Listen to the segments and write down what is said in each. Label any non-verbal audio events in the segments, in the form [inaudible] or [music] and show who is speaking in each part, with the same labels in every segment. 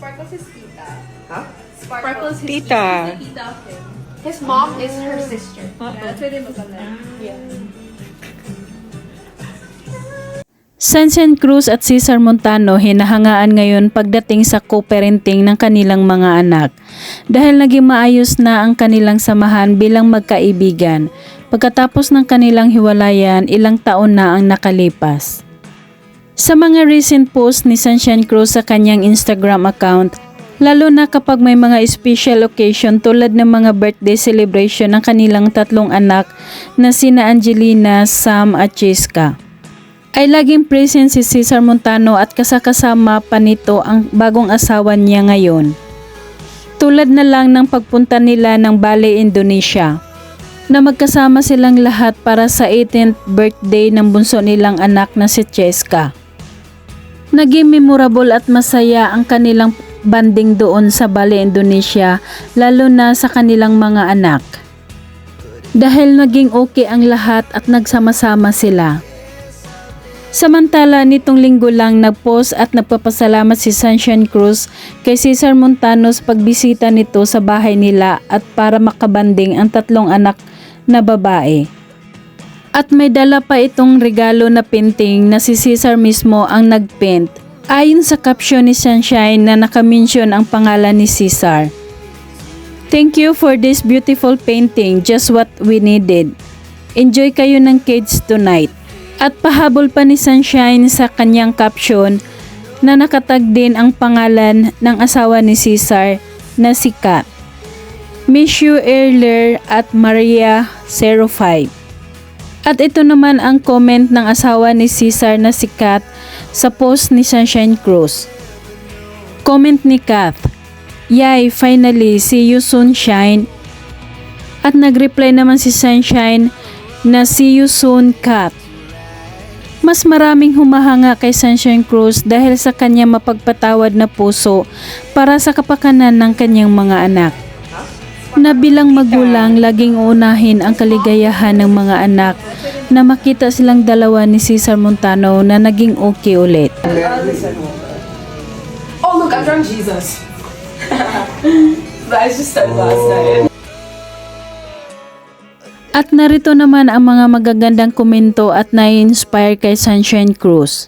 Speaker 1: Sparkles is tita.
Speaker 2: Huh?
Speaker 1: Sparkles is
Speaker 3: Tita.
Speaker 1: tita of him. His mom is her sister.
Speaker 3: Uh-uh.
Speaker 1: Yeah, pwede magkala. Yeah.
Speaker 4: Sunshine Cruz at Cesar Montano hinahangaan ngayon pagdating sa co-parenting ng kanilang mga anak dahil naging maayos na ang kanilang samahan bilang magkaibigan. Pagkatapos ng kanilang hiwalayan, ilang taon na ang nakalipas. Sa mga recent post ni Sunshine Cruz sa kanyang Instagram account, lalo na kapag may mga special occasion tulad ng mga birthday celebration ng kanilang tatlong anak na sina Angelina, Sam at Cheska ay laging present si Cesar Montano at kasakasama pa nito ang bagong asawa niya ngayon. Tulad na lang ng pagpunta nila ng Bali, Indonesia, na magkasama silang lahat para sa 18th birthday ng bunso nilang anak na si Cheska. Naging memorable at masaya ang kanilang banding doon sa Bali, Indonesia, lalo na sa kanilang mga anak. Dahil naging okay ang lahat at nagsama-sama sila. Samantala nitong linggo lang nagpost at nagpapasalamat si Sunshine Cruz kay Cesar Montano sa pagbisita nito sa bahay nila at para makabanding ang tatlong anak na babae. At may dala pa itong regalo na painting na si Cesar mismo ang nagpaint. Ayon sa caption ni Sunshine na nakamention ang pangalan ni Cesar. Thank you for this beautiful painting, just what we needed. Enjoy kayo ng kids tonight. At pahabol pa ni Sunshine sa kanyang caption na nakatag din ang pangalan ng asawa ni Cesar na si Kat. Miss you earlier at Maria 05. At ito naman ang comment ng asawa ni Cesar na si Kat sa post ni Sunshine Cruz. Comment ni Kat, Yay, finally, see you soon, Shine. At nag-reply naman si Sunshine na see you soon, Kat. Mas maraming humahanga kay Sunshine Cruz dahil sa kanya mapagpatawad na puso para sa kapakanan ng kanyang mga anak. Na bilang magulang, laging uunahin ang kaligayahan ng mga anak na makita silang dalawa ni Cesar Montano na naging okay ulit.
Speaker 1: Oh, look, I drunk Jesus. [laughs] I just started last night.
Speaker 4: At narito naman ang mga magagandang komento at nai-inspire kay Sunshine Cruz.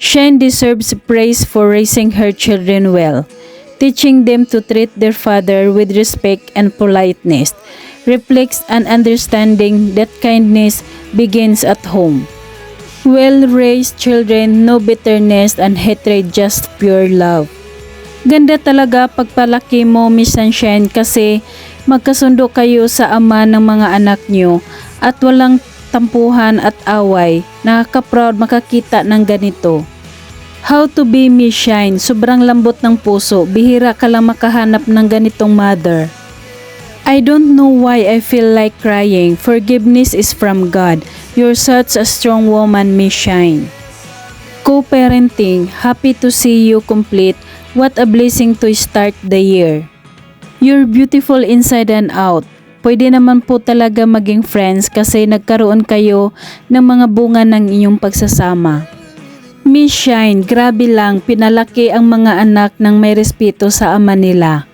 Speaker 4: Shine deserves praise for raising her children well, teaching them to treat their father with respect and politeness, reflects an understanding that kindness begins at home. Well-raised children, no bitterness and hatred, just pure love. Ganda talaga pagpalaki mo, Miss Sunshine, kasi magkasundo kayo sa ama ng mga anak nyo at walang tampuhan at away. Nakaka-proud makakita ng ganito. How to be Miss Shine, sobrang lambot ng puso, bihira ka lang makahanap ng ganitong mother. I don't know why I feel like crying. Forgiveness is from God. You're such a strong woman, Miss Shine. Co-parenting, happy to see you complete. What a blessing to start the year. You're beautiful inside and out. Pwede naman po talaga maging friends kasi nagkaroon kayo ng mga bunga ng inyong pagsasama. Miss Shine, grabe lang, pinalaki ang mga anak ng may respeto sa ama nila.